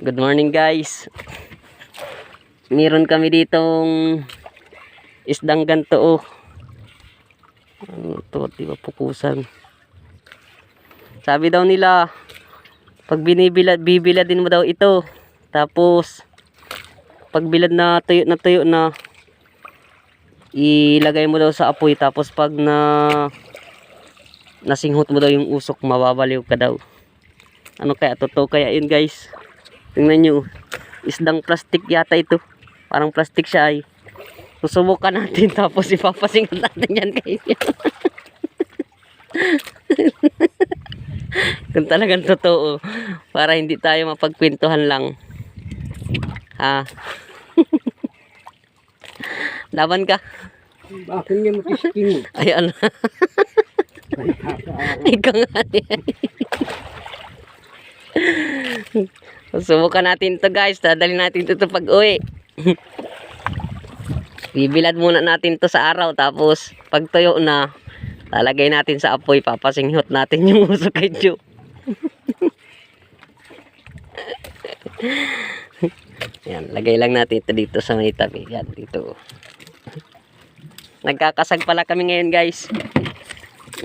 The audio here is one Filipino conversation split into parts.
Good morning guys. Meron kami ditong isdang ganto oh. Ano to, di ba pukusan. Sabi daw nila, pag binibila, bibila din mo daw ito. Tapos, pag bilad na tuyo na tuyo na, ilagay mo daw sa apoy. Tapos pag na nasinghot mo daw yung usok, mababaliw ka daw. Ano kaya? Totoo kaya yun guys. Tingnan nyo. Isdang plastic yata ito. Parang plastic siya ay. Susubukan natin tapos ipapasingat natin yan kanya. Kung talagang totoo. Para hindi tayo mapagkwentuhan lang. Ha? Laban ka. Bakit niya matisking mo? Ayan. Ikaw nga yan. Subukan natin to guys. Dadali natin to, to pag uwi. Bibilad muna natin to sa araw. Tapos pag tuyo na, lalagay natin sa apoy. Papasinghot natin yung uso Joe. Yan, lagay lang natin ito dito sa may tabi. Yan, dito. Nagkakasag pala kami ngayon guys.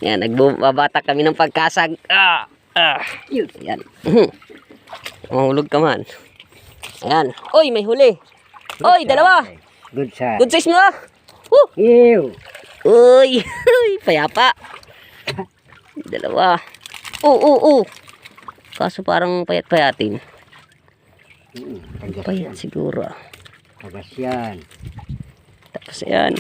Yan, nagbabata kami ng pagkasag. Ah, ah. Yan. Mahulog ka man. Ayan. Oy, may huli. Oy, dalawa. Good side. Good size mo ah. Woo! Ew. Uy, uy, payapa. Dalawa. Oo, oo, oo. Kaso parang payat-payatin. Mm, yan. Payat siguro. ah. Tagas yan. Tapos ayan.